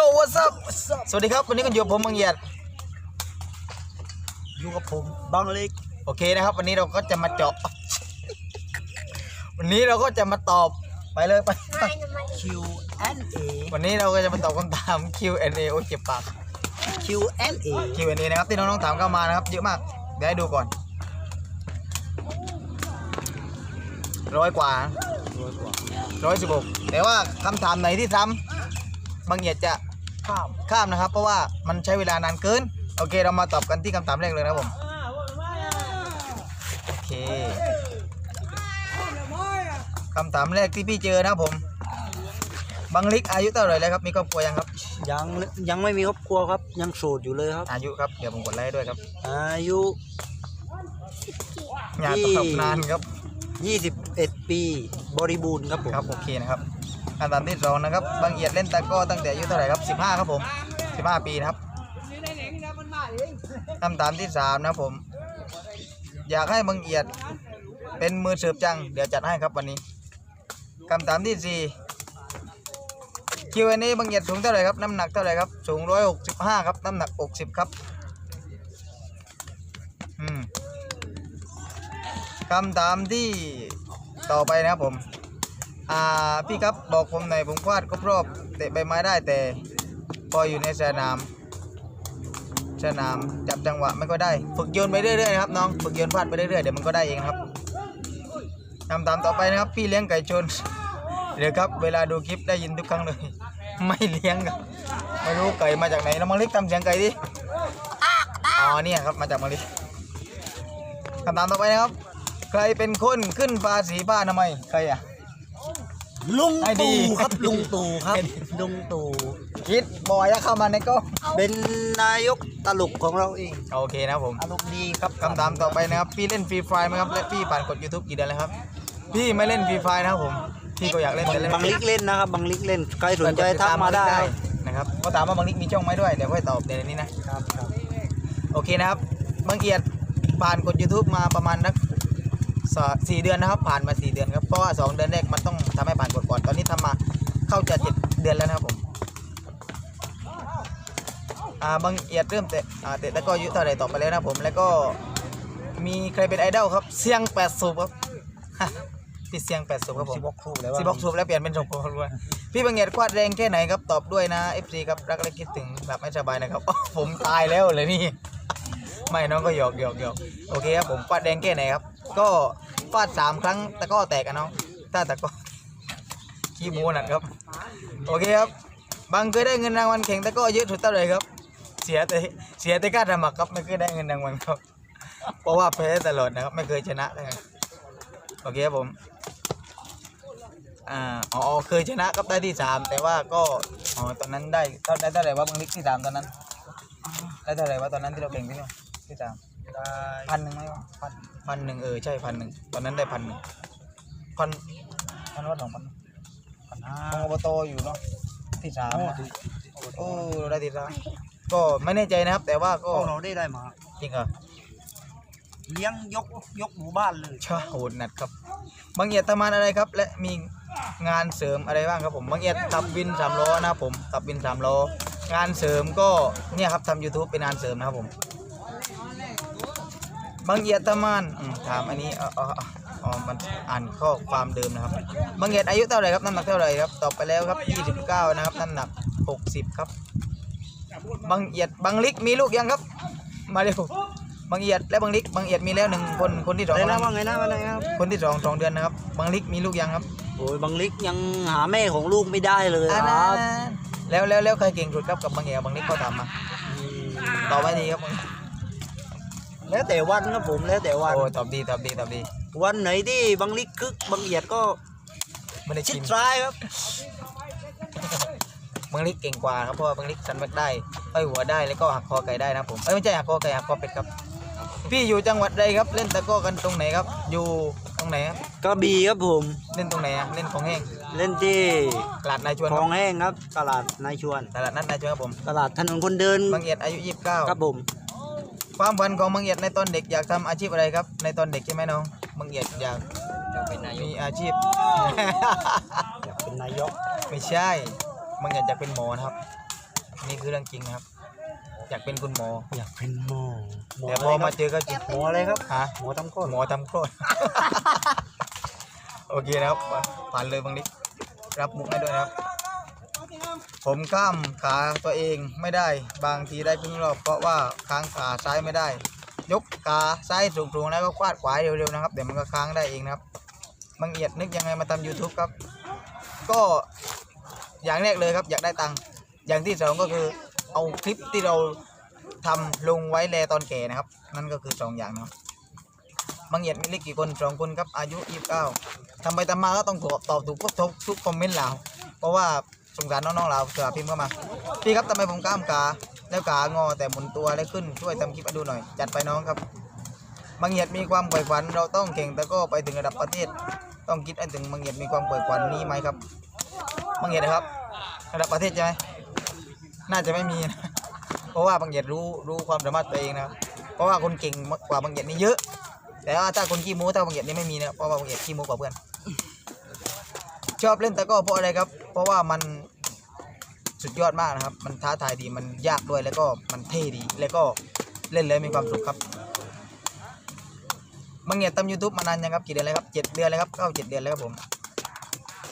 Yo what's up สวัสดีครับวันนี้กันอยู่กับผมบังเอียดอยู่กับผมบังเล็กโอเคนะครับ วันนี้เราก็จะมาเจาะวันนี้เราก็จะมาตอบไปเลยไปคิวแอนเอวันนี้เราก็จะมาตอบคำถาม Q&A โอ้เจ็บปากคิวแอนเอ Q&A นะครับที่น้องๆถามเข้ามานะครับเยอะมากเดี๋ยวให้ดูก่อนร้อยกว่าร้อยสิบหกแต่ว่าคำถามไหนที่ซ้ำบางเอียดจะ ข้ามข้ามนะครับ เพราะว่ามันใช้เวลานานเกิน โอเค เรามาตอบกันที่คำถามแรกเลยนะครับผม โอเคคำถามแรกที่พี่เจอนะครับผม บังลิกอายุเท่าไหร่แล้วครับ มีครอบครัวยังครับ ยังยังไม่มีครอบครัวครับ ยังโสดอยู่เลยครับ อายุครับ เดี๋ยวผมกดไลค์ด้วยครับ อายุอย่าตอบนานครับ 21 ปี บริบูรณ์ครับผม ครับ โอเคนะครับ คำถามที่สองนะครับบางเอียดเล่นตะก้อตั้งแต่อายุเท่าไหร่ครับ15ครับผม15ปีนะครับคำถามที่สามนะครับผม อยากให้บางเอียดเป็นมือเสืบจัง เดี๋ยวจัดให้ครับวันนี้คำถามที่สี่คิวอันนี้บางเอียดสูงเท่าไหร่ครับน้ำหนักเท่าไหร่ครับสูง165ครับน้ำหนัก60ครับคำถามที่ต่อไปนะครับผม อ่าพี่ครับบอกผมหน่อยผมฟาดครบรอบเตะใบไม้ได้แต่พออยู่ในสนามสนามจับจังหวะไม่ก็ได้ ฝึกโยนไปเรื่อยๆนะครับน้องฝึกโยนฟาดไปเรื่อยๆเดี๋ยวมันก็ได้เองครับคำถามต่อไปนะครับ พี่เลี้ยงไก่ชนเดี๋ยวครับ เวลาดูคลิปได้ยินทุกครั้งเลย ไม่เลี้ยงครับไม่รู้ไก่มาจากไหนน้องมังลิกทำเสียงไก่ดิอ๋อเนี่ยครับมาจากมังลิกคำถามต่อไปนะครับ ใครเป็นคนขึ้นภาษีบ้านทำไมใครอะ ลุงให้ดีตู่ครับลุงตู่ครับให้ดีลุงตู่คิดบอยอะเข้ามาในกล้องเป็นนายกตลกของเราเองโอเคนะครับผมอารมณ์ดีครับคำถามต่อไปนะครับพี่เล่นฟรีไฟไหมครับและพี่ผ่านกด YouTube กี่เดือนแล้วครับ พี่ไม่เล่นฟรีไฟนะครับผมพี่ก็อยากเล่นแต่เล่นบังลิกเล่นนะครับบังลิกเล่นใครสนใจทักมาได้ครับนะครับก็ถามว่าบางลิกมีช่องไหมด้วยเดี๋ยวค่อยตอบในนี้นะครับครับโอเคนะครับบางเอียดผ่านกด YouTube มาประมาณนัก สอสี่เดือนนะครับ ผ่านมาสี่เดือนครับเพราะว่าสองเดือนแรกมันต้องทำให้ผ่านกดก่อนตอนนี้ทำมาเข้าจะเจ็ดเดือนแล้วนะครับผมอ่าบางเอียดเริ่มเตะอ่าเตะแล้วก็อายุเท่าไหร่ต่อไปแล้วนะครับผมแล้วก็มีใครเป็นไอดอลครับเสียงแปดสูบครับพี่เสียงแปดสูบครับผมสิบอกครูแล้วว่าสิบอกสูบแล้วเปลี่ยนเป็นชมพูด้วยพี่บางเอียดควาดแรงแค่ไหนครับตอบด้วยนะ FC ครับรักและคิดถึงแบบไม่สบายนะครับผมตายแล้วเลยนี่ไม่น้องก็หยอกหยอกหยอกโอเคครับผมฟาดแดงแค่ไหนครับ ก็ฟาดสามครั้งตะกร้อแตกกันน้องถ้าตะก้อขี้หมูหนักครับ โอเคครับบางเคยได้เงินรางวัลแข่งตะก้อเยอะสุดเท่าไหร่ครับ เสียแต่เสียแต่ค่าสมัครครับไม่เคยได้เงินรางวัลครับ เพราะว่าแพ้ตลอดนะครับ ไม่เคยชนะเลยโอเคครับผมอ่าอ๋อเคยชนะครับได้ที่สามแต่ว่าก็อ๋อตอนนั้นได้ได้เท่าไหร่ว่าบางลิกที่สามตอนนั้นได้เท่าไหร่ว่าตอนนั้นที่เราแข่งที่นู่ที่สามได้พันหนึ่งไหมวะพัน พันหนึ่งเออใช่พันหนึ่งตอนนั้นได้พันหนึ่งพันพันว่าสองพันปัญหาของอบตอยู่เนาะที่สามโอ้อะดีโอ้ได้ที่สามก็ไม่แน่ใจนะครับ แต่ว่าก็พวกเราได้ได้มา จริงเหรอเลี้ยงยกยกหมู่บ้านเลยชาโหดหนักครับ บางเอียดทำงานอะไรครับ และมีงานเสริมอะไรบ้างครับผมบางเอียดขับวินสามล้อนะครับผมขับวินสามล้องานเสริมก็เนี่ยครับทำ YouTube เป็นงานเสริมนะครับผม บางเอียดตะมานอืมถามอันนี้อ๋ออ๋ออ๋ออ๋อมันอ่านข้อความเดิมนะครับบางเอียดอายุเท่าไหร่ครับน้ำหนักเท่าไหร่ครับตอบไปแล้วครับ29นะครับน้ำหนัก 60 ครับบางเอียดบางลิกมีลูกยังครับ มาเร็วบางเอียดและบางลิกบางเอียดมีแล้วหนึ่งคนคนที่สองอะไรนะกำลัว่างไงนะว่าไงครับคนที่สองสองเดือนนะครับบางลิกมีลูกยังครับโอ้ยบางลิกยังหาแม่ของลูกไม่ได้เลยคอ่ารับแล้วแล้วแล้วใครเก่งสุดครับกับบางเอียดกับบางลิกเขาถามมาอืมตอบไม่ดีครับ แล้วแต่วันครับผมแล้วแต่วัน โอ้ตอบดีตอบดีตอบดีวันไหนที่บางลิกคึกบางเอียดก็ไม่ได้ชิชิดมซ้ายครับบางลิกเก่งกว่าครับเพราะว่าบางลิกสันแบกได้ไอยหัวได้แล้วก็หักคอไก่ได้นะครับผมเอ้ยไม่ใช่หักคอไก่หักคอเป็ดครับ พี่อยู่จังหวัดใดครับเล่นตะกร้อกันตรงไหนครับ อยู่ตรงไหนครับกระบี่ครับผมเล่นตรงไหนอะเล่นของแห้งเล่นที่ตลาดนายชวนคคลรัอบงแห้งครับ ตลาดนายชวน ตลาดนัดนายชวนครับผม ตลาดถนนคนเดินบางเอียดอายุ 29 ครับผม ความฝันของบางเอียดในตอนเด็กอยากทำอาชีพอะไรครับ ในตอนเด็กใช่ไหมน้องบางเอียดอยากมีอาชีพ อยากเป็นนายกไม่ใช่บางเอียดอยากเป็นหมอนะครับ นี่คือเรื่องจริงนะครับ อยากเป็นคุณหมอ อยากเป็นหมอหมอแต่อะพไรอคมารับเจอก็จิตหมออะไรครับฮะ หมอทำก้นหมอทำคลอดโอเคนะครับผ่านเลยบางนิดรับมุกให้ด้วยนะครับ ผมข้ามขาตัวเองไม่ได้ บางทีได้ครึ่งรอบเพราะว่าค้างขาซ้ายไม่ได้ ยกขาซ้ายสูงๆแล้วก็ควาดขวาเร็วๆนะครับเดี๋ยวมันก็ค้างได้เองนะครับบางเอียดนึกยังไงมาทำ YouTube ครับ ก็อย่างแรกเลยครับ อยากได้ตังค์อย่างที่สองก็คือเอาคลิปที่เราทำลงไว้แลตอนแก่นะครับ นั่นก็คือสองอย่างนะครับบางเหยียดมีเลขกี่คนสองคนครับอายุยี่สิบเก้าทำไปทำมาก็ต้องตอบตอบถูกทุกทุกทุกคอมเมนต์เราเพราะว่า สงสารน้องๆเราเสือพิมพ์เข้ามา พี่ครับทำไมผมกล้ามขาแล้วขางอแต่หมุนตัวและขึ้นช่วยทำคลิปให้ดูหน่อย จัดไปน้องครับ บางเหยียดมีความใฝ่ฝันเราต้องเก่งแต่ก็ไปถึงระดับประเทศ ต้องคิดให้ถึงบางเหยียดมีความใฝ่ฝันนี้ไหมครับ บางเหยียดนะครับ ระดับประเทศใช่ไหมน่าจะไม่มีนะเพราะว่าบางเหยียดรู้รู้ความสามารถตัวเองนะเพราะว่าคนเก่งกว่าบางเหยียดนี่เยอะ แต่ว่าถ้าคนขี้โม้ถ้าบางเหยียดนี่ไม่มีนะเพราะว่าบางเหยียดขี้โม้กว่าเพื่อน ชอบเล่นตะกร้อเพราะอะไรครับ เพราะว่ามันสุดยอดมากนะครับ มันท้าทายดี มันยากด้วยแล้วก็มันเท่ดี แล้วก็เล่นแล้วมีความสุขครับบางเหยียดทำยูทูบมานานยังครับกี่เดือนแล้วครับเจ็ดเดือนแล้วครับเข้าเจ็ดเดือนแล้วครับผม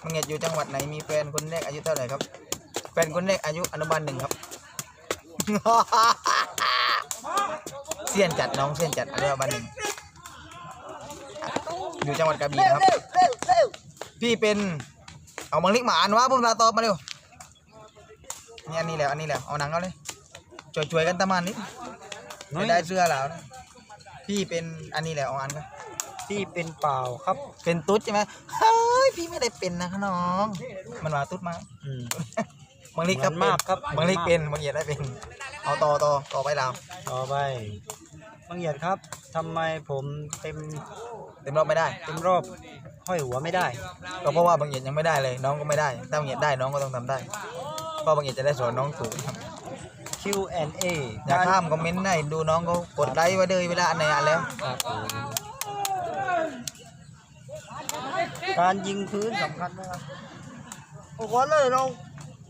บางเหยียดอยู่จังหวัดไหนมีแฟนคนแรกอายุเท่าไหร่ครับ แฟนคนแรกอายุอนุบาลหนึ่งครับ เสี้ยนจัดน้องเสี้ยนจัดอนุบาลหนึ่งอยู่จังหวัดกระบี่นะครับ พี่เป็น เอามังลิกหมาอ่านวะผมตาตอบมาเร็วนี่อันนี้แหละอันนี้แหละเอาหนังเอาเลยช่วยๆกันตะมันนิดไม่ได้เสื้อแล้วนะพี่เป็นอันนี้แหละเอาอันก็ที่เป็นเปล่าครับ เป็นตุ๊ดใช่ไหมเฮ้ยพี่ไม่ได้เป็นนะน้อง มันมาตุ๊ดมาอืมบางลิกครับเหมือนมากครับบางลิกเป็นบางเหยียดได้เป็น เอาต่อต่อต่อไปลาวต่อไปบางเหยียดครับทำไมผมเต็มเต็มรอบไม่ได้ เต็มรอบ ห้อยหัวไม่ได้ ก็เพราะว่าบางเหยียดยังไม่ได้เลย น้องก็ไม่ได้ถ้าบางเหยียดได้น้องก็ต้องทำได้เพราะบางเหยียดจะได้สอนน้องถูกครับ Q&A อย่าข้ามคอมเมนต์ได้ดูน้องเขากดไลค์ไว้เลยเวลาอันไหนอ่านแล้วครับผมการยิงพื้นสำคัญนะครับโอ้โหเลยเรา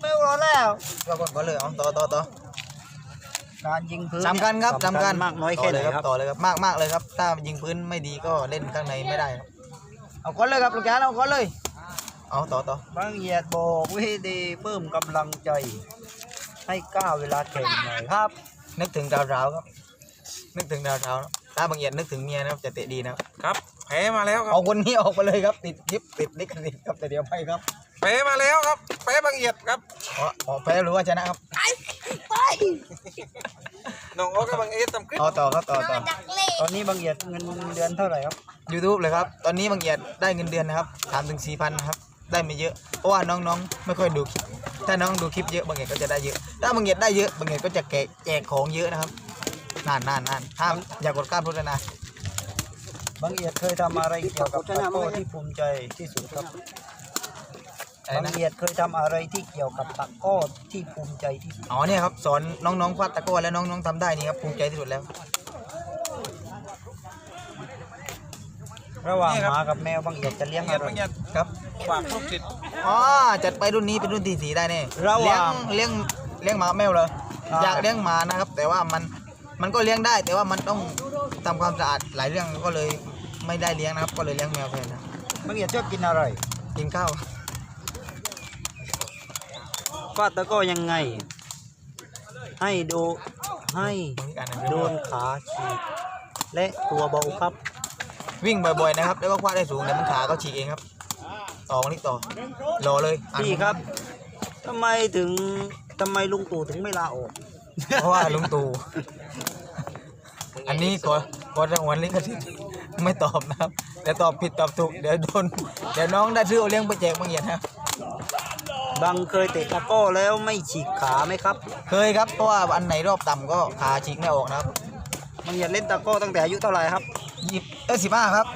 ไม่รอแล้วก็กดก็เลยเอาต่อต่อต่อการยิงพื้นสำคัญครับสำคัญมากน้อยแค่ไหนครับต่อเลยครับมากมากเลยครับ ถ้ายิงพื้นไม่ดีก็เล่นข้างในไม่ได้ครับ เอาก้อนเลยครับลูกจ้าเอาก้อนเลย เอาต่อต่อบางเหยียดบอกวิธีเพิ่มกำลังใจ ให้ก้าวเวลาแข่งหน่อยครับ นึกถึงดาวร้าวครับ นึกถึงดาวร้าวนะถ้าบางเหยียดนึกถึงเมียนะครับจะเตะดีนะครับ ครับแพ้มาแล้วครับเอาคนนี้ออกไปเลยครับ ติดคลิปติดลิขสิทธิ์ครับแต่เดี๋ยวไปครับแพ้มาแล้วครับแพ้บางเอียดครับอ๋ออ๋อแพ้หรือว่าชนะครับน้องโอ๊ตกับบางเอสทำคลิป เอาต่อครับต่อต่อ ตอนนี้บางเหยียดเงินเดือนเท่าไหร่ครับ YouTube เลยครับ ตอนนี้บางเหยียดได้เงินเดือนนะครับถามถึงสี่พันครับ ได้ไม่เยอะ เพราะว่าน้องๆ ไม่ค่อยดูคลิป ถ้าน้องดูคลิปเยอะบางเหยียดก็จะได้เยอะ ถ้าบางเหยียดได้เยอะบางเหยียดก็จะแกะแจกของเยอะนะครับนานนานนานห้ามอย่ากดข้ามโฆษณาบางเหยียดเคยทำอะไรเกี่ยวกับตะกร้อที่ภูมิใจที่สุดครับอะไรบางนะเหยียดเคยทำอะไรที่เกี่ยวกับตะกร้อที่ภูมิใจที่สุด อ๋อเนี่ยครับสอนน้องๆควาดตะกร้อแล้วน้องๆทำได้นี่ครับภูมิใจที่สุดแล้ว ระหว่างหมากับแมวบางเหยียดจะเลี้ยงบางเอีอะยดไรบางเอียดครับฝากลูกศิษย์อ๋อจัดไปรุ่นนี้เป็นรุ่นที่สีได้แน่ระหเลี้ยงว่างเลี้ยงเลี้ยงหมาแมวเลยอ่า อยากเลี้ยงหมานะครับ แต่ว่ามันมันก็เลี้ยงได้ แต่ว่ามันต้องทำความสะอาดหลายเรื่องก็เลยไม่ได้เลี้ยงนะครับ ก็เลยเลี้ยงแมวแทนนะบางเหยียดชอบกินอะไรกินข้าวฟาดตะกร้อยังไง ให้ดูให้ บางทีอ่านหนังโดสือนขาฉีกและตัวเบาครับ วิ่งบ่อยๆนะครับ แล้วก็คว้าได้สูงเดี๋ยวมันขาก็ฉีกเองครับ ต่อมานี่ต่อรอเลยอ่านพี่ครับทำไมถึงทำไมลุงตู่ถึงไม่ลาออกเพราะว่าลุงตู่อันนี้ขอขอรางวัลลิขสิทธิ์ไม่ตอบนะครับเดี๋ยวตอบผิดตอบถูกเดี๋ยวโดนเดี๋ยวน้องได้ซื้อเอาเลี้ยงไปแจกบางอย่างนะครับบางเคยเตะตะกร้อแล้วไม่ฉีกขาไหมครับ เคยครับเพราะว่าอันไหนรอบต่ำก็ขาฉีกไม่ออกนะครับบางเหยียดเล่นตะกร้อตั้งแต่อายุเท่าไหร่ครับ ยี่สิบเออสิบห้าครับ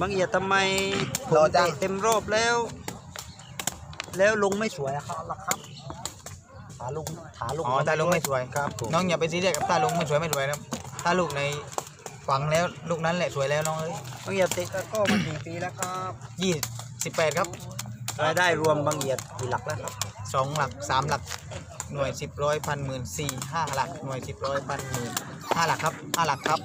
บางเหยียดทำไมผรอมจังเตะเต็มรอบแล้ว แล้วลุงไม่สวยอะครับล่ะครับขาลุงขาลุงอ๋อตาลุงไม่สวยครับผมน้องอย่าไปซีเรียสกับตาลุงไม่สวยไม่สวยนะครับถ้าลูกในฝังแล้วลูกนั้นแหละสวยแล้วน้องเอ้ยบางเหยียดเตะตะกร้อมากี่ปีแล้วครับยี่สิบแปดครับรายได้รวมบางเหยียดกี่หลักแล้วครับสองหลักสามหลักหน่วยสิบร้อยพันหมื่นสี่ห้าหลักหน่วยสิบร้อยพันหมื่นห้าหลักครับห้าหลักครับ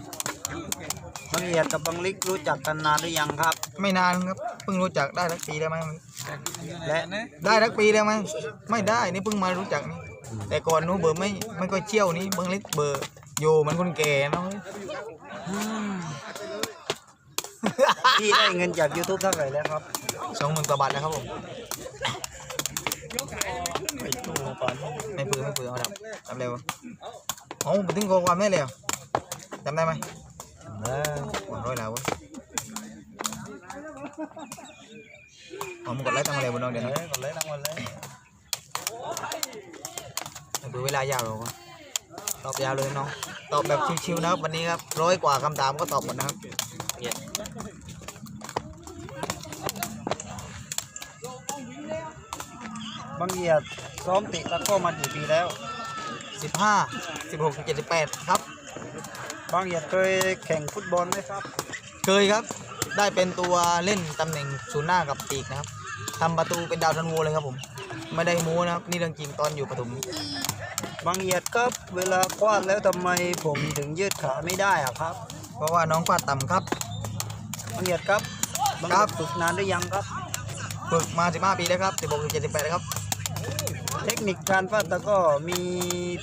บางเอียดกับบางลิกรู้จักกันนานหรือยังครับ ไม่นานครับเพิ่งรู้จักได้สักปีได้ไหมและได้สักปีได้ไหมไม่ได้นี่เพิ่งมารู้จักนี่แต่ก่อนหนู้เบอร์ไม่ไม่ค่อยเชี่ยวนี่เบิ้งเล็กเบอร์อยู่เหมันคนแก่เนาะพี่ได้เงินจาก YouTube เท่าไหร่แล้วครับสองหมื่นกว่าบาทแล้วครับผมไปตู้ก่อนไม่ปืนไม่ปืนเอาดับดับเร็วเอาไปถึงข้อความได้เลยเหรอจำได้ไหม เออหวังร้อยแล้วเว้ยเอามึงกดไลค์ตั้งมาเลยบนน้องเดี๋ยวเอนะอก่อนเลยทั้งหมดเลยไม่ปืนเวลายาวหรอกวะตอบยาวเลยน้อง ตอบแบบชิวๆนะครับวันนี้ครับร้อยกว่าคำถามก็ตอบหมดนะครับบางเอียดซ้อมเตะตะกร้อมากี่ปีแล้วสิบห้าสิบหกสิบเจ็ดสิบแปดครับ บางเอียดเคยแข่งฟุตบอลไหมครับ เคยครับ ได้เป็นตัวเล่นตำแหน่งศูนย์หน้ากับปีกนะครับทำประตูเป็นดาวทันโวเลยครับผม ไม่ได้มูนะครับ นี่เรื่องจริงตอนอยู่ปฐมบางเอียดครับ เวลาคว้าดแล้วทำไมผมถึงยืดขาไม่ได้อะครับ เพราะว่าน้องฟาดต่ำครับ บางเอียดครับบางครัเอียบดฝึกนานหรือยังครับ ฝึกมา15ปีแล้วครับ16 17 18ครับ เทคนิคการฟาดตะกร้อมี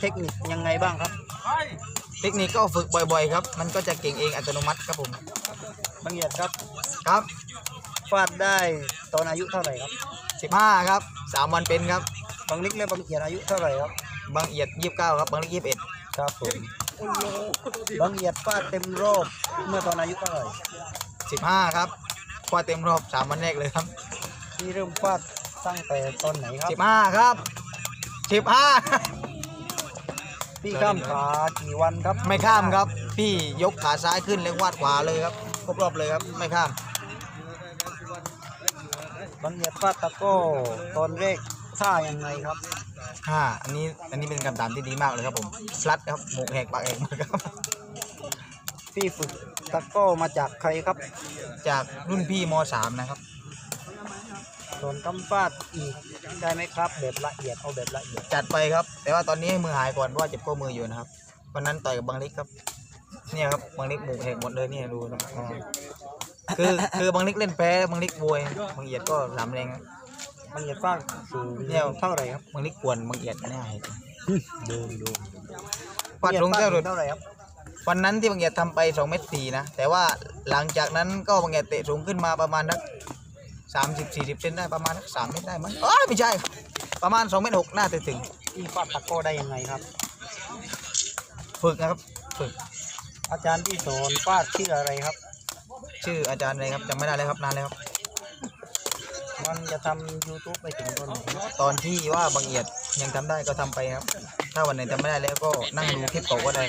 เทคนิคยังไงบ้างครับ เทคนิคก็ฝึกบ่อยๆครับ มันก็จะเก่งเองอัตโนมัติครับผมบางเอียดครับครับฟาดได้ตอนอายุเท่าไหร่ครับ15ครับ3วันเป็นครับบางลิกและบางเอียดอายุเท่าไหร่ครับบางเอียด29ครับบางเล็ก21ครับผมบางเอียดฟาดเต็มรอบเมื่อตอนอายุเท่าไหร่15ครับคว้าเต็มรอบ3วันแรกเลยครับที่เริ่มฟาดตั้งแต่ตอนไหนครับ15ครับ15 พี่ข้ามขากี่วันครับ ไม่ข้ามครับ พี่ยกขาซ้ายขึ้นแล้ววาดขวาเลยครับครบรอบเลยครับไม่ข้ามบางเอียดฟาดตะกร้อตอนแรกท่ายังไงครับห้าอันนี้อันนี้เป็นคำถามที่ดีมากเลยครับผมฟลัดครับหมกแหกปากแหกมากครับ พี่ฝึกตะกร้อมาจากใครครับ จากรุ่นพี่ม .3 นะครับ ส่วนคำฟาดอีกได้ไหมครับ แบบละเอียดเอาแบบละเอียดจัดไปครับ แต่ว่าตอนนี้ให้มือหายก่อนเพราะว่าเจ็บข้อมืออยู่นะครับวันนั้นต่อยกับบางเล็กครับ เนี่ยครับบางเล็กหมูแหกหมดเลยเนี่ยดูนะครับคือคือบางเล็กเล่นแพ้บางเล็กบวยบางเอียดก็สามแรงครับบางเอียดฟาดสูงเนี่ยเท่าไหร่ครับบางเล็กกวนบางเอียดเนี่ยเห็นดูดูฟาดลงเท่าเท่าไหร่ครับวันนั้นที่บางเอียดทำไป2เมตรสี่นะแต่ว่าหลังจากนั้นก็บางเอียดเตะสูงขึ้นมาประมาณนัก สามสิบสี่สิบเซนได้ประมาณนักสามเมตรได้มั้งเอ้ยไม่ใช่ ประมาณ2เมตรหกน่าจะถึงพี่ฟาดตะกร้อได้ยังไงครับ ฝึกนะครับฝึก อาจารย์ที่สอนฟาดชื่ออะไรครับ ชื่ออาจารย์อะไรครับจำไม่ได้เลยครับนานแล้วครับ มันจะทำ YouTube ไปถึงตอนไหนครับตอนที่ว่าบางเอียดยังทำได้ก็ทำไปครับ ถ้าวันไหนทำไม่ได้แล้วก็นั่งดูคลิปเก่าก็ได้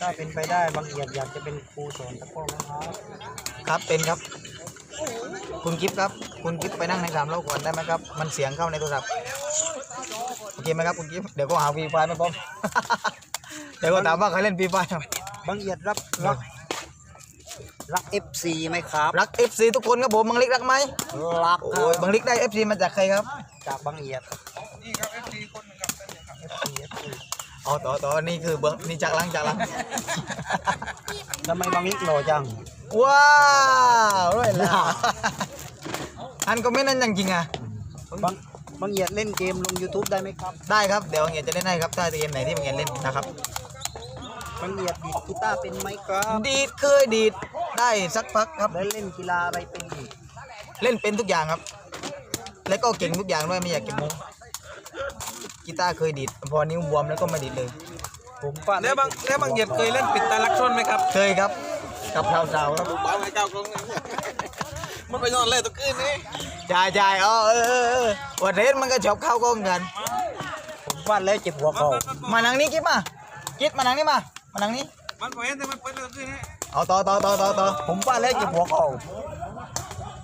ถ้าเป็นไปได้บางเอียดอยากจะเป็นครูสอนตะกร้อไหมครับ ครับเป็นครับ คุณกิฟต์ครับ คุณกิฟต์ไปนั่งในสามโลกก่อนได้ไหมครับ มันเสียงเข้าในโทรศัพท์ โอเคไหมครับคุณกิฟต์เดี๋ยวก็หาวีไฟไม่พร้อม เดี๋ยวก็ถามว่าใครเล่นวีไฟบางเอียดรับรักรัก FC ไหมครับ รัก FC ทุกคนครับผมบางลิกรักไหมรักโอ้ยบางลิกได้ FC มาจากใครครับ จากบางเอียดครับนี่ครับ FC คนหนึงครับ FC FC อ๋อต่อต่อนี่คือเบิ้งนี่จากหลังจากหลังทำไมบางลิกหล่อจัง ว้าวด้วยล่ะ อันก็ไม่นั่นยังจริงอะบางบางเอียดเล่นเกมลง YouTube ได้ไหมครับ ได้ครับ เดี๋ยวบางเอียดจะเล่นให้ครับถ้าเกมไหนที่บางเอียดเล่นนะครับบางเอียดดีดกีตาร์เป็นไหมครับดีดเคยดีดได้สักพักครับ แล้วเล่นกีฬาอะไรเป็นอีกเล่นเป็นทุกอย่างครับ แล้วก็เก่งทุกอย่างด้วยไม่อยากเก็บมุกกีตาร์เคยดีดพอนิ้วบวมแล้วก็ไม่ดีดเลย ผมฟาดแล้วบางแล้วบางเหยียดเคยเล่นปิดตาลักชนไหมครับ เคยครับ กับสาวๆครับบ้าไม่เก้ากลงเลย มันไปนอนเล่นตัวคืนนี้จ่ายจ่ายอ๋อเออเออเออวันเรสมันก็ชอบเข้ากล้องกันผมฟาดแล้วเจ็บหัวเข่ามานังนี้กิ๊บมากิ๊บมานังนี่มามานังนี้มันไปเห็นแต่มันเปิดเล่นตัวคืนนี้เอาต่อต่อต่อต่อต่อผมฟาดแล้วเจ็บหัวเข่า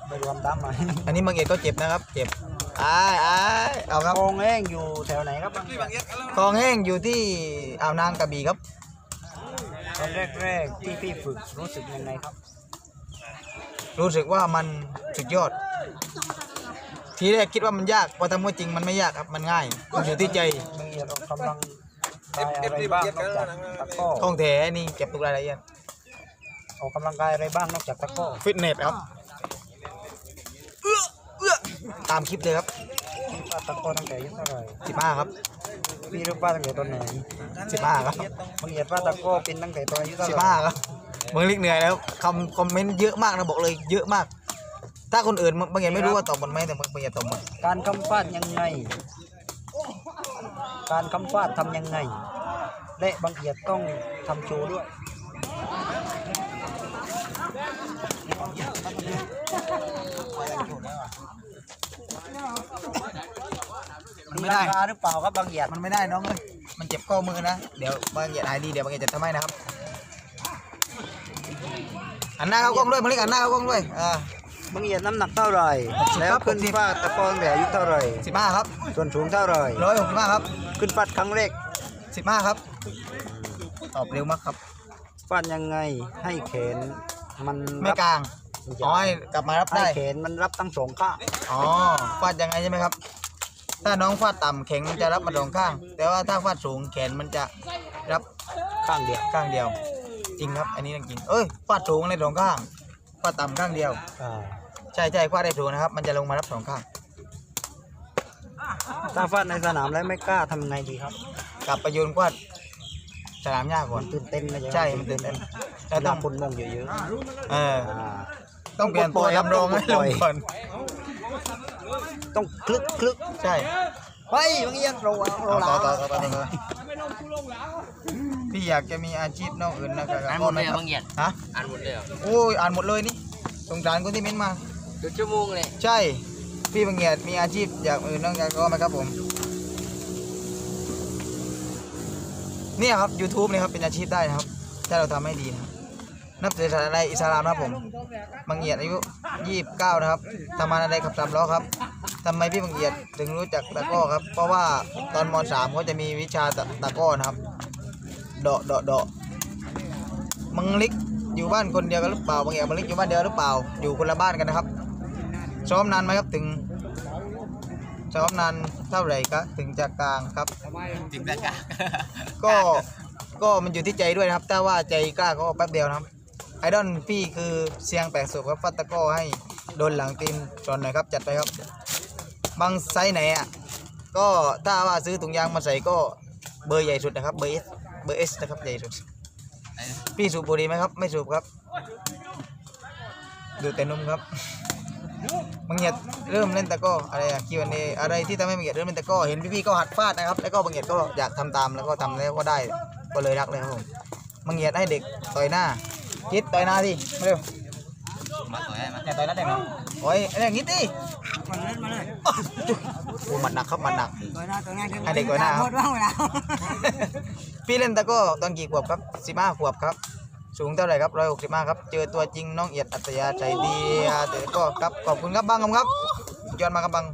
ไปรวมดำมาอันนี้บางเอียดก็เจ็บนะครับ เจ็บอ้ายอ้ายเอาครับคลองแห้งอยู่แถวไหนครับคลองแห้งอยู่ที่อ่าวนางกระบี่ครับตอนแรกๆที่พี่ฝึกรู้สึกยังไงครับ รู้สึกว่ามันสุดยอด ทีแรกคิดว่ามันยากพอทำว่าจริงมันไม่ยากครับมันง่ายมันอยู่ที่ใจบางเอียดออกกำลังกายอะไรบ้างนอกจากตะกร้อท่องแท้นี่เก็บทุกรายละเอียดออกกำลังกายอะไรบ้างนอกจากตะกร้อฟิตเนสครับเอื้อเอื้อตามคลิปเลยครับป้าตะกร้อตั้งแต่อายุเท่าไหร่สิบห้าครับพี่รู้ป้าตั้งแต่ตอนไหนสิบห้าครับบางเอียดป้าตะกร้อเป็นตั้งแต่ตอนอายุเท่าสิบไหร่ห้าครับ เมืองลิกเหนื่อยแล้วคำคอมเมนต์เยอะมากนะบอกเลยเยอะมาก ถ้าคนอื่นบางอย่างไม่รู้ว่าตอบหมดไหมแต่บางอย่างตอบหมดการคำฟาดยังไง การคำฟาดทำยังไง และบางเอียดต้องทำโชว์ด้วยมันไม่ได้ ราคาหรือเปล่าครับบางเอียด มันไม่ได้น้องเอ้ยมันเจ็บข้อมือนะ เดี๋ยวบางอย่างหายดีเดี๋ยวบางอย่างจะทำให้นะครับ หันหน้าเข้ากล้องด้วยมาเล็กหันหน้าเข้ากล้องด้วยอ่าบางเอียดน้ำหนักเท่าไหร่ แล้วครับขึ้นฟาดตะกร้อตั้งแต่อายุเท่าไหร่สิบห้าครับ ส่วนสูงเท่าไหร่ร้อยหกสิบห้าครับ ขึ้นฟาดครั้งแรกสิบห้าครับ ตอบเร็วมากครับฟาดยังไงให้แขนมันไม่รับกลางอ๋อให้กลับมารับให้ได้แขนมันรับทั้งสองข้างอ๋อฟาดยังไงใช่ไหมครับ ถ้าน้องฟาดต่ำแข็งมันจะรับมาสองข้าง แต่ว่าถ้าฟาดสูงแขนมันจะรับข้างเดียวข้างเดียว จริงครับ อันนี้เรื่องจริง เอ้ยฟาดสูงเลยสองข้างฟาดต่ำข้างเดียว อ่าใช่ใช่ฟาดได้สูงนะครับ มันจะลงมารับสองข้าง ถ้าฟาดในสนามแล้วไม่กล้าทำไงดีครับกลับไปโยนฟาดสนามยากก่อนตื่นเต้นนะใช่ มันตื่นเต้นแล้แล้ววต้ต้อองงคนมองเยอะเออ ๆอ่า ต้องเปลี่ยนตัวต้องปล่อยทำรองให้ต้ลองงปล่อยก่อน ต้องคลึกคลึกใช่ เฮ้ยบางเอียดเราเราเอาลาต่อต่อต่อต่อต่อ พี่อยากจะมีอาชีพนอกอื่นนะครับอ่านหมดเลยอะบางเอียดฮะอ่านหมดเลยเหรอโอ้ยอ่านหมดเลยนี่สงสารคนที่เม้นมาเดี๋ยวชั่วโมงเลย ใช่ พี่บังเงียดมีอาชีพอย่างอื่นนอกจากก็ไหมครับผมเนี่ยครับ YouTube เนี่ยครับเป็นอาชีพได้นะครับ ถ้าเราทำให้ดีนะครับนับถือศาสนาอิสลามนะครับผมบังเอียดอายุ 29 นะครับทำงานอะไรขับสามล้อครับทำไมพี่บังเอียดถึงรู้จักตะกร้อครับ เพราะว่าตอนม .3 เขาจะมีวิชาตะตะกร้อนะครับ เดาะเดาะเดาะมังลิกอยู่บ้านคนเดียวกันหรือเปล่าบางอย่างมังลิกอยู่บ้านเดียวหรือเปล่า อยู่คนละบ้านกันนะครับ ซ้อมนานไหมครับถึง ซ้อมนานเท่าไหร่ครับถึงจะกลางครับ ถึงจะกะก็ก็มันอยู่ที่ใจด้วยนะครับ ถ้าว่าใจกล้าก็แป๊บเดียวนะครับ ไอดอลพี่คือเสียงแปลกสุดครับฟัตตะโก้ให้โดนหลังตีนสอนหน่อยครับจัดไปครับ บางไซส์ไหนอะก็ถ้าว่าซื้อถุงยางมาใส่ก็เบอร์ใหญ่สุดนะครับเบอร์เอส เบอร์เอสนะครับใหญ่สุดพี่สูบบุหรี่ไหมครับ ไม่สูบครับ ดูแต่นมครับบางเหยียดเริ่มเล่นตะกร้ออะไรอะคิวเออะไรที่ทำให้บางเหยียดเริ่มเล่นตะกร้อเห็นพี่ๆก็หัดฟาดนะครับ แล้วก็บางเหยียดก็อยากทำตามแล้วก็ทำแล้วก็ได้ก็เลยรักเลยครับผมบางเหยียดให้เด็กต่อยหน้าคิดต่อยหน้าดิมาเร็วมาสวยให้มาอย่าต่อยหน้าเด็กหน่อยโอ้ยอะไรอย่างงี้ดิมาเล่นมาเลย โอ้หมัดหนักครับหมัดหนักตัวหน้าตัวหน้าให้เด็กตัวหน้าครับบ้างเวลาพี่เล่นตะกร้อตอนกี่ขวบครับสิบห้าขวบครับ สูงเท่าไหร่ครับร้อยหกสิบห้าครับ เจอตัวจริงน้องเอียดอัตยาใจดีอะเดี๋ยวก็ครับขอบคุณครับบังครับยอดมากครับบัง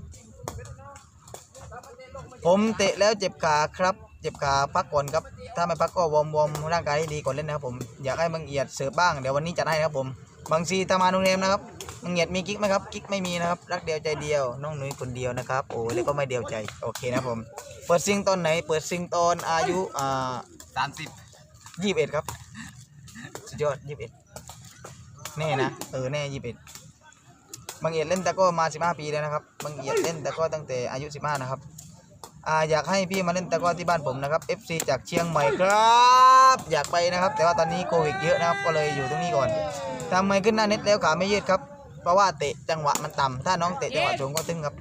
ผมเตะแล้วเจ็บขาครับ เจ็บขาพักก่อนครับ ถ้าไม่พักก็วอร์มวอร์มร่างกายให้ดีก่อนเล่นนะครับผม อยากให้บังเอียดเสิร์ฟบ้าง เดี๋ยววันนี้จัดให้นะครับผม บางซีทำงานโรงแรมนะครับบังเอียดมีกิ๊กไหมครับกิ๊กไม่มีนะครับ รักเดียวใจเดียวน้องหนุ่ยคนเดียวนะครับโอ้แล้วก็ไม่เดียวใจโอเคนะครับผมเปิดซิงตอนไหน เปิดซิงตอนอายุอ่าสามสิบยี่สิบเอ็ดครับสุดยอดยี่สิบเอ็ดแน่นะเออแน่ยี่สิบเอ็ดบางเอียดเล่นตะกร้อมาสิบห้าปีแล้วนะครับบางเอียดเล่นตะกร้อตั้งแต่อายุสิบห้านะครับ อ่าอยากให้พี่มาเล่นตะกร้อที่บ้านผมนะครับ FC จากเชียงใหม่ครับ อยากไปนะครับ แต่ว่าตอนนี้โควิดเยอะนะครับก็เลยอยู่ตรงนี้ก่อนทำไมขึ้นหน้าเน็ตแล้วขาไม่ยืดครับ เพราะว่าเตะจังหวะมันต่ำถ้าน้องเตะจังหวะสูงก็ตึงครับ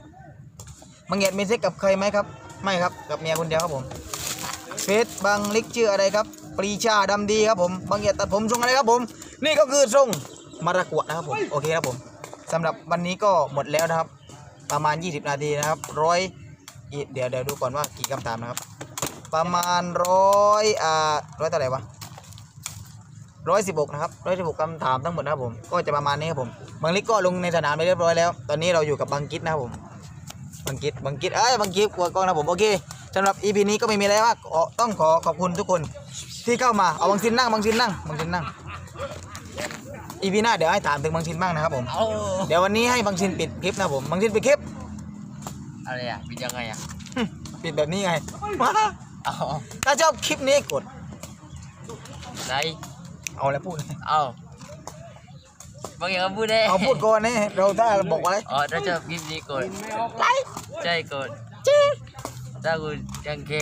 บางเอียดมีเซ็กกับใครไหมครับ ไม่ครับกับเมียคนเดียวครับผมเฟซบางลิกชื่ออะไรครับปรีชาดำดีครับผมบางเอียดตัดผมทรงอะไรครับผม นี่ก็คือทรงมารากวดนะครับผมโอเคครับผมสำหรับวันนี้ก็หมดแล้วนะครับ ประมาณ 20 นาทีนะครับร้อย เดี๋ยวเดี๋ยวดูก่อนว่ากี่คำถามนะครับ ประมาณร้อยอ่าร้อยเท่าไหร่วะร้อยสิบหกนะครับร้อยสิบหกคำถามทั้งหมดนะครับผม ก็จะประมาณนี้ครับผมบางลิกก็ลงในสนามไปเรียบร้อยแล้ว ตอนนี้เราอยู่กับบังกิดนะครับผมบังกิดบังกิดเอ้ยบังกิดกลัวกล้องนะผมโอเคสำหรับ EP นี้ก็ไม่มีอะไรมากขอต้องขอขอบคุณทุกคนที่เข้ามาเอาบางซินนั่งบางซินนั่งบางซินนั่ง EP หน้าเดี๋ยวให้ถามถึงบางซินบ้างนะครับผมเอาเดี๋ยววันนี้ให้บางซินปิดคลิปนะครับผมบางซินปิดคลิป อะไรอะเป็นยังไงอะปิดแบบนี้ไงมาเอาถ้าชอบคลิปนี้กดไหนเอาแล้วพูดเอาบางอย่างก็พูดได้เอาพูดก่อนนี่เราถ้าบอกอะไรอ๋อถ้าชอบคลิปนี้กดไลค์ใช่กดถ้าคุณยังเค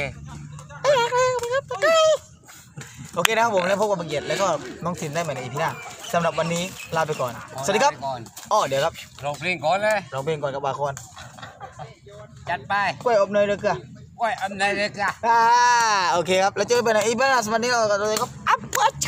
โอเคนะครับผมแล้วพบกับบังเกียรติแล้วก็น้องทินได้ใหม่ในอีพีหน้าสำหรับวันนี้ลาไปก่อน สวัสดีครับอ้อเดี๋ยวครับลองเพลงก่อนเลยเราเพลงก่อนกับบาคอน จัดไปกล้วยอบเนยเลยเกลือโอ้ยอันไหนเลยจ้ะ อ่าโอเคครับ แล้วเจอกันใหม่ในอีพีหน้าสำหรับวันนี้เราก็เลยครับอัพเปอร์ช